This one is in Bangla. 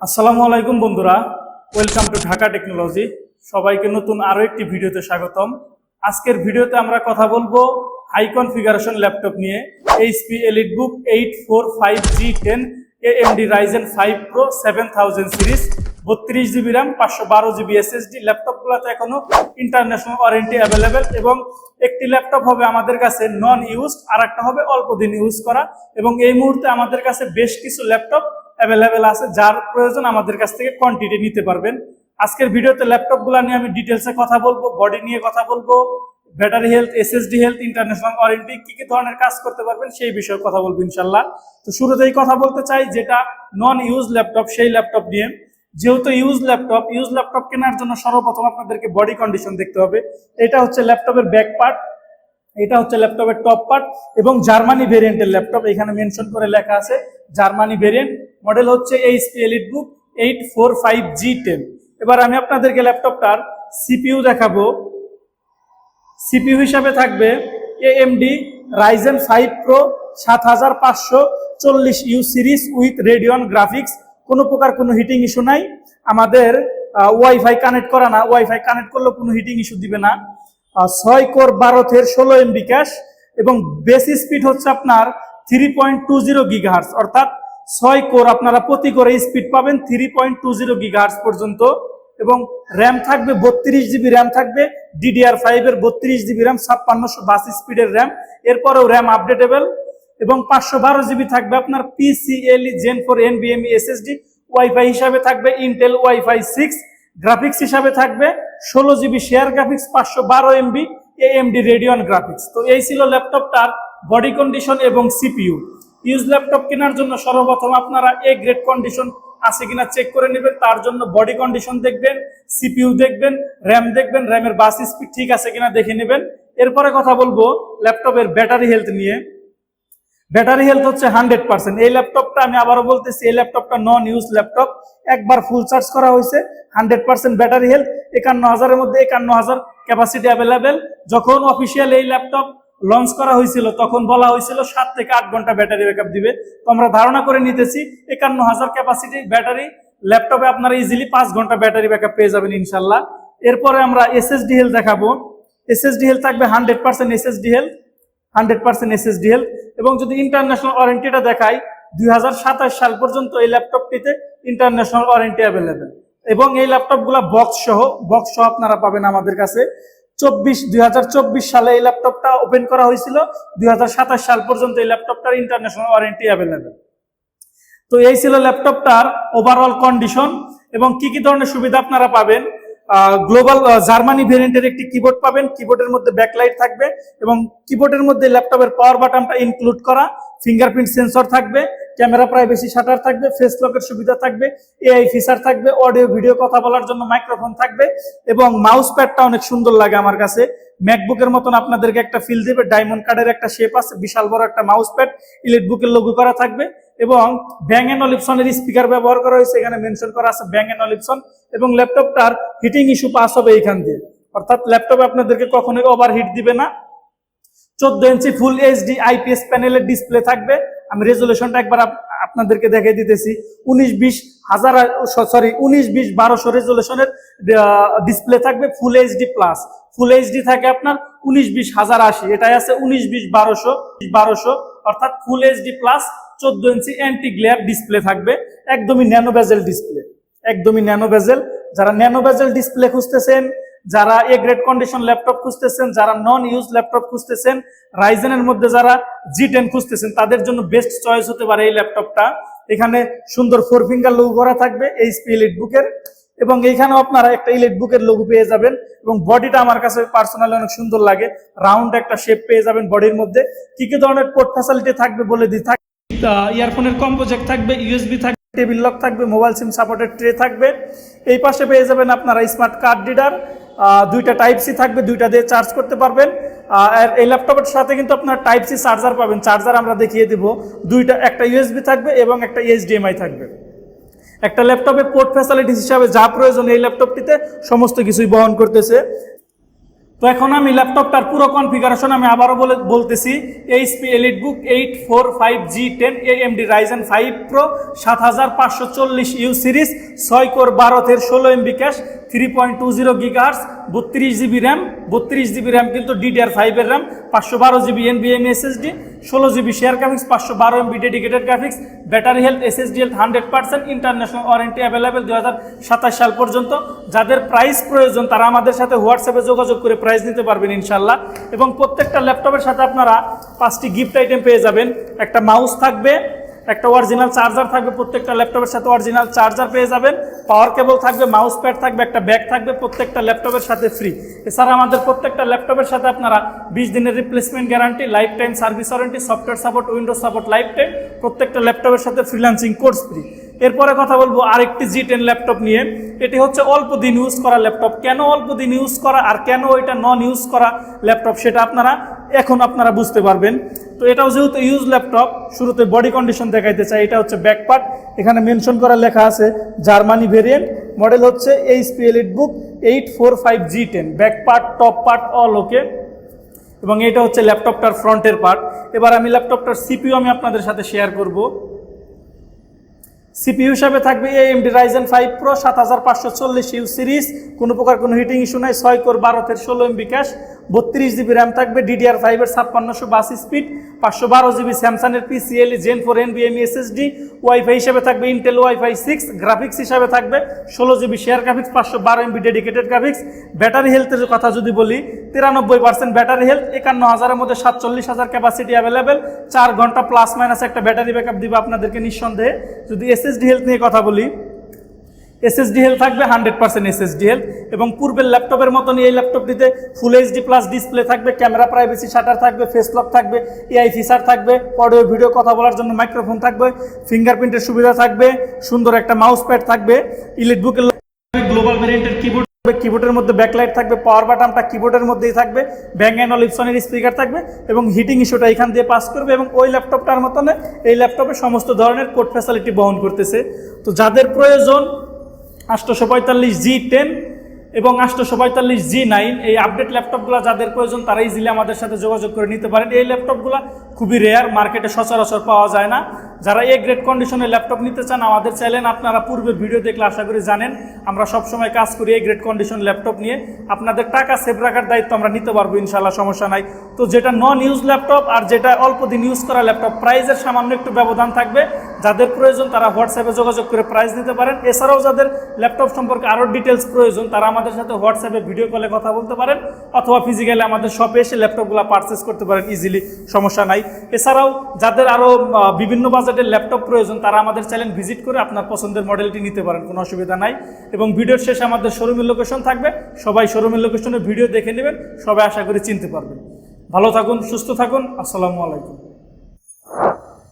আসসালামু আলাইকুম বন্ধুরা ওয়েলকাম টু ঢাকা টেকনোলজি সবাইকে নতুন আরও একটি ভিডিওতে স্বাগতম। আজকের ভিডিওতে আমরা কথা বলব হাই কনফিগারেশন ল্যাপটপ নিয়ে HP EliteBook eight four five G ten AMD Ryzen five pro seven thousand series বত্রিশ জিবি র্যাম পাঁচশো বারো জিবি এসএসডি ল্যাপটপগুলোতে এখনও ইন্টারন্যাশনাল ওয়ারেন্টি অ্যাভেলেবেল এবং একটি ল্যাপটপ হবে আমাদের কাছে নন ইউজড আর একটা হবে অল্প দিন ইউজ করা এবং এই মুহূর্তে আমাদের কাছে বেশ কিছু ল্যাপটপ অ্যাভেলেবেল আছে, যার প্রয়োজন আমাদের কাছ থেকে কোয়ান্টিটি নিতে পারবেন। আজকের ভিডিওতে ল্যাপটপগুলো নিয়ে আমি ডিটেলসে কথা বলব বডি নিয়ে কথা বলব battery health SSD health international warranty কি কি ধরনের কাজ করতে পারবেন সেই বিষয়ে কথা বলব ইনশাল্লাহ তো শুরুতেই কথা বলতে চাই, যেটা নন ইউজ ল্যাপটপ সেই ল্যাপটপ নিয়ে। যেহেতু ইউজ ল্যাপটপ ইউজ ল্যাপটপ কেনার জন্য সর্বপ্রথম আপনাদেরকে বডি কন্ডিশন দেখতে হবে। এটা হচ্ছে ল্যাপটপের ব্যাক পার্ট এটা হচ্ছে ল্যাপটপের টপ পার্ট এবং জার্মানি ভেরিয়েন্টের ল্যাপটপ এখানে মেনশন করে লেখা আছে জার্মানি ভেরিয়েন্ট মডেল হচ্ছে HP EliteBook eight four five G ten এবার আমি আপনাদেরকে ল্যাপটপটার সিপিইউ দেখাবো। সিপিইউ হিসাবে থাকবে এএমডি রাইজেন ফাইভ প্রো সাত হাজার পাঁচশো চল্লিশ U series with Radeon graphics কোনো প্রকার কোনো হিটিং ইস্যু নাই। আমাদের ওয়াইফাই কানেক্ট করা না। ওয়াইফাই কানেক্ট করলেও কোনো হিটিং ইস্যু দিবে না। ছয় কোর বারো থের ষোলো এমবি ক্যাশ এবং বেসি স্পিড হচ্ছে আপনার three point two zero gigahertz অর্থাৎ ছয় কোর আপনারা প্রতি করে স্পিড পাবেন three point two zero gigahertz পর্যন্ত এবং র্যাম থাকবে বত্রিশ জিবি র্যাম থাকবে ডিডিআর ফাইভ এর বত্রিশ জিবি র্যাম ছাপ্পান্নশো বাস স্পিডের র্যাম এরপরেও র্যাম আপডেটেবল এবং পাঁচশো বারো জিবি থাকবে আপনার পিসিএলই জেন ফোর এনবিএমই এসএসডি ওয়াইফাই হিসাবে থাকবে ইন্টেল ওয়াইফাই সিক্স গ্রাফিক্স হিসাবে থাকবে, ষোলো জিবি শেয়ার গ্রাফিক্স পাঁচশো বারো এমবি এএমডি রেডিয়ন গ্রাফিক্স তো এই ছিল ল্যাপটপটার বডি কন্ডিশন এবং সিপিইউ ইউজ ল্যাপটপ কেনার জন্য সর্বপ্রথম আপনারা এ গ্রেড কন্ডিশন আছে কিনা চেক করে নেবেন। তার জন্য বডি কন্ডিশন দেখবেন সিপিইউ দেখবেন র্যাম দেখবেন র্যামের বাস স্পিড ঠিক আছে কিনা দেখে নেবেন। এরপরে কথা বলব ল্যাপটপের ব্যাটারি হেলথ নিয়ে। ব্যাটারি হেলথ হচ্ছে হান্ড্রেড পার্সেন্ট এই ল্যাপটপটা আমি আবারও বলতেছি, এই ল্যাপটপটা নন ইউজ ল্যাপটপ একবার ফুল চার্জ করা হয়েছে হান্ড্রেড পার্সেন্ট ব্যাটারি হেলথ একান্ন হাজারের মধ্যে একান্ন হাজার ক্যাপাসিটি অ্যাভেলেবেল যখন অফিসিয়াল এই ল্যাপটপ লঞ্চ করা হয়েছিল, তখন বলা হয়েছিল সাত থেকে আট ঘণ্টা ব্যাটারি ব্যাকআপ দিবে। তো আমরা ধারণা করে নিতেছি, একান্ন হাজার ক্যাপাসিটি ব্যাটারি ল্যাপটপে আপনারা ইজিলি পাঁচ ঘণ্টা ব্যাটারি ব্যাকআপ পেয়ে যাবেন ইনশাল্লাহ। এরপরে আমরা এসএসডি হেল দেখাবো। এসএসডি হেলথ থাকবে hundred percent SSD health hundred percent SSD health এবং যদি ইন্টারন্যাশনাল ওয়ারেন্টিটা দেখাই, দুই হাজার সাতাশ সাল পর্যন্ত এই ল্যাপটপটিতে ইন্টারন্যাশনাল ওয়ারেন্টি অ্যাভেলেবেল এবং এই ল্যাপটপগুলো বক্স সহ বক্স সহ আপনারা পাবেন আমাদের কাছে। চব্বিশ দুই সালে এই ল্যাপটপটা ওপেন করা হয়েছিল। দু হাজার সাতাশ সাল পর্যন্ত এই ল্যাপটপটার ইন্টারন্যাশনাল ওয়ারেন্টি অ্যাভেলেবেল তো এই ছিল ল্যাপটপটার ওভারঅল কন্ডিশন এবং কি কি ধরনের সুবিধা আপনারা পাবেন? গ্লোবাল জার্মানি ভেরিয়েন্টের একটি কিবোর্ড পাবেন। কিবোর্ডের মধ্যে ব্যাকলাইট থাকবে এবং কিবোর্ডের মধ্যে ল্যাপটপের পাওয়ার বাটনটা ইনক্লুড করা। ফিঙ্গারপ্রিন্ট সেন্সর থাকবে। ক্যামেরা প্রাইভেসি শাটার থাকবে ফেস লকের সুবিধা থাকবে এআই ফিচার থাকবে অডিও ভিডিও কথা বলার জন্য মাইক্রোফোন থাকবে এবং মাউস প্যাডটা অনেক সুন্দর লাগে আমার কাছে। ম্যাকবুকের মতন আপনাদেরকে একটা ফিল দেবে ডায়মন্ড কার্ডের একটা শেপ আছে, বিশাল বড় একটা মাউস প্যাড ইলেট বুকের লোগো করা থাকবে এবং ব্যাং এন্ড অলিপসনের স্পিকার ব্যবহার করা হয়েছে, এখানে মেনশন করা আছে ব্যাং এন্ড অলিপসন এবং ল্যাপটপটার হিটিং ইস্যু পাস হবে এখান দিয়ে। অর্থাৎ ল্যাপটপ আপনাদেরকে কখনোই ওভার হিট দিবে না। চোদ্দ ইঞ্চি ফুল এইচডি আইপিএস প্যানেলের ডিসপ্লে থাকবে আমি রেজুলেশনটা একবার আপনাদেরকে দেখিয়ে দিতেছি। উনিশ বিশ হাজার সরি উনিশ বিশ বারোশো রেজুলেশনের ডিসপ্লে থাকবে full HD plus full HD থাকে আপনার উনিশ বিশ হাজার আশি। এটাই আছে উনিশ বিশ বারোশো বারোশো, অর্থাৎ ফুল এইচডি প্লাস চোদ্দ ইঞ্চি অ্যান্টি গ্লেয়ার ডিসপ্লে থাকবে। একদমই ন্যানো ডিসপ্লে একদমই ন্যানো যারা ন্যানো ডিসপ্লে খুঁজতেছেন যারা এ গ্রেড কন্ডিশন ল্যাপটপ খুঁজতেছেন, যারা নন ইউজ ল্যাপটপ খুঁজতেছেন রাইজেনের মধ্যে যারা জি টেন খুঁজতেছেন, তাদের জন্য বেস্ট চয়েস হতে পারে এই ল্যাপটপটা এখানে সুন্দর ফোর ফিঙ্গার লোগো করা থাকবে এইচপি ইলিট বুকের এবং এইখানেও আপনারা একটা ইলেট বুকের লোগো পেয়ে যাবেন। এবং বডিটা আমার কাছে পার্সোনালি অনেক সুন্দর লাগে। রাউন্ড একটা শেপ পেয়ে যাবেন বডির মধ্যে। কি কি ধরনের পোর্ট ফ্যাসিলিটি থাকবে বলে দিই থাকবে ইয়ারফোনের কম্পো জ্যাক থাকবে ইউএসবি থাকবে টেবিল লক থাকবে মোবাইল সিম সাপোর্টের ট্রে থাকবে। এই পাশে পেয়ে যাবেন আপনারা স্মার্ট কার্ড রিডার দুইটা টাইপ সি থাকবে, দুইটা দিয়ে চার্জ করতে পারবেন। আর এই ল্যাপটপের সাথে কিন্তু আপনার টাইপ সি চার্জার পাবেন। চার্জার আমরা দেখিয়ে দিব। দুইটা, একটা ইউএসবি থাকবে এবং একটা এইচডিএমআই থাকবে। একটা ল্যাপটপে পোর্ট ফ্যাসিলিটিস হিসাবে যা প্রয়োজন এই ল্যাপটপটিতে সমস্ত কিছুই বহন করতেছে। তো এখন আমি ল্যাপটপটার পুরো কনফিগারেশন আমি আবারও বলে, বলতেছি। HP EliteBook eight four five G ten AMD Ryzen five pro সাত হাজার পাঁচশো চল্লিশ ইউ সিরিজ ছয় কোর বারো বারোতের ষোলো MB cache three point two zero gigahertz বত্রিশ জিবি র্যাম বত্রিশ জিবি র্যাম কিন্তু ডিডিআর ফাইভের র্যাম পাঁচশো বারো জিবি এন এনবিএম এসএসডি ষোলো জিবি শেয়ার গ্রাফিক্স পাঁচশো বারো MB dedicated graphics battery health SSD health hundred percent international warranty available দু হাজার সাতাশ সাল পর্যন্ত। যাদের প্রাইস প্রয়োজন, তারা আমাদের সাথে হোয়াটসঅ্যাপে যোগাযোগ করে প্রাইস নিতে পারবেন ইনশাল্লাহ এবং প্রত্যেকটা ল্যাপটপের সাথে আপনারা পাঁচটি গিফট আইটেম পেয়ে যাবেন। একটা মাউস থাকবে, একটা অরিজিনাল চার্জার থাকবে, প্রত্যেকটা ল্যাপটপের সাথে অরিজিনাল চার্জার পেয়ে যাবেন। পাওয়ার কেবল থাকবে মাউস প্যাড থাকবে, একটা ব্যাগ থাকবে, প্রত্যেকটা ল্যাপটপের সাথে ফ্রি এছাড়া আমাদের প্রত্যেকটা ল্যাপটপের সাথে আপনারা বিশ দিনের replacement guarantee lifetime service warranty software support Windows support lifetime প্রত্যেকটা ল্যাপটপের সাথে ফ্রিল্যান্সিং কোর্স ফ্রি এরপরে কথা বলব আরেকটি জি টেন ল্যাপটপ নিয়ে। এটি হচ্ছে অল্প দিন ইউজ করা ল্যাপটপ। কেন অল্প দিন ইউজ করা আর কেন এটা নন ইউজ করা ল্যাপটপ সেটা আপনারা এখন আপনারা বুঝতে পারবেন। তো এটাও যেহেতু ইউজ ল্যাপটপ শুরুতে বডি কন্ডিশন দেখাইতে চাই, এটা হচ্ছে ব্যাক পার্ট এখানে মেনশন করা লেখা আছে জার্মানি ভেরিয়েন্ট মডেল হচ্ছে H HP EliteBook eight four five G ten back part top part all okay এবং এটা হচ্ছে ল্যাপটপটার ফ্রন্টের পার্ট এবার আমি ল্যাপটপটার সিপিইউ আমি আপনাদের সাথে শেয়ার করব। সিপিইউ হিসাবে থাকবে A M AMD Ryzen five pro সাত হাজার পাঁচশো চল্লিশ ইউ সিরিজ। কোনো প্রকার কোনো হিটিং ইস্যু নাই, ছয় কোর বারোতের ষোলো এমবি ক্যাশ বত্রিশ জিবি র্যাম থাকবে ডিডিআর ফাইভের ছাপ্পান্নশো বাসি স্পিড, পাঁচশো বারো জিবি স্যামসাংয়ের পিসিএল জেন ফোর এন বিএমই এসএসডি ওয়াইফাই হিসাবে থাকবে ইন্টেল ওয়াইফাই সিক্স গ্রাফিক্স হিসাবে থাকবে, ষোলো জিবি শেয়ার গ্রাফিক্স পাঁচশো বারো এমবি ডেডিকেটেড গ্রাফিক্স ব্যাটারি হেলথের কথা যদি বলি, তিরানব্বই পার্সেন্ট ব্যাটারি হেলথ একান্ন হাজারের মধ্যে সাতচল্লিশ হাজার ক্যাপাসিটি অ্যাভেলেবেল চার ঘণ্টা প্লাস মাইনাস একটা ব্যাটারি ব্যাকআপ দিবে আপনাদেরকে নিঃসন্দেহে। যদি এসএসডি হেলথ নিয়ে কথা বলি এসএসডি হেলথ থাকবে হান্ড্রেড পার্সেন্ট এসএসডি হেলথ এবং পূর্বের ল্যাপটপের মতন এই ল্যাপটপটিতে ফুল এইচডি প্লাস ডিসপ্লে থাকবে ক্যামেরা প্রাইভেসি শাটার থাকবে ফেস লক থাকবে এআই ফিচার থাকবে অডিও ভিডিও কথা বলার জন্য মাইক্রোফোন থাকবে ফিঙ্গারপ্রিন্টের সুবিধা থাকবে, সুন্দর একটা মাউস প্যাড থাকবে ইলেট বুকের গ্লোবাল ভ্যারিয়েন্টের কিবোর্ড থাকবে কিবোর্ডের মধ্যে ব্যাকলাইট থাকবে পাওয়ার বাটামটা কিবোর্ডের মধ্যেই থাকবে ব্যাং অ্যান্ড অলিপসনের স্পিকার থাকবে এবং হিটিং ইস্যুটা এখান দিয়ে পাস করবে এবং ওই ল্যাপটপটার মতনে এই ল্যাপটপে সমস্ত ধরনের কোড ফ্যাসিলিটি বহন করতেছে। তো যাদের প্রয়োজন আটশোশো পঁয়তাল্লিশ জি টেন এবং আটশোশো পঁয়তাল্লিশ জি নাইন এই আপডেট ল্যাপটপগুলো যাদের প্রয়োজন তারা ইজিলি আমাদের সাথে যোগাযোগ করে নিতে পারেন। এই ল্যাপটপগুলো খুবই রেয়ার মার্কেটে সচরাচর পাওয়া যায় না। যারা এ গ্রেড কন্ডিশনের ল্যাপটপ নিতে চান, আমাদের চাইলেন আপনারা পূর্বে ভিডিও দেখলে আশা করি জানেন, আমরা সবসময় কাজ করি এই গ্রেড কন্ডিশন ল্যাপটপ নিয়ে। আপনাদের টাকা সেভ রাখার দায়িত্ব আমরা নিতে পারব ইনশাল্লাহ সমস্যা নাই। তো যেটা নন ইউজ ল্যাপটপ আর যেটা অল্প দিন ইউজ করা ল্যাপটপ প্রাইজের সামান্য একটু ব্যবধান থাকবে। যাদের প্রয়োজন তারা হোয়াটসঅ্যাপে যোগাযোগ করে প্রাইস নিতে পারেন। এছাড়াও যাদের ল্যাপটপ সম্পর্কে আরও ডিটেলস প্রয়োজন, তারা আমাদের সাথে হোয়াটসঅ্যাপে ভিডিও কলে কথা বলতে পারেন, অথবা ফিজিক্যালি আমাদের শপে এসে ল্যাপটপগুলো পারচেস করতে পারেন ইজিলি সমস্যা নাই। এছাড়াও যাদের আরও বিভিন্ন বাজেটের ল্যাপটপ প্রয়োজন, তারা আমাদের চ্যানেল ভিজিট করে আপনার পছন্দের মডেলটি নিতে পারেন, কোনো অসুবিধা নাই। এবং ভিডিওর শেষে আমাদের শোরুমের লোকেশন থাকবে। সবাই শোরুমের লোকেশনে ভিডিও দেখে নেবেন, সবাই আশা করি চিনতে পারবেন। ভালো থাকুন, সুস্থ থাকুন, আসসালামু আলাইকুম।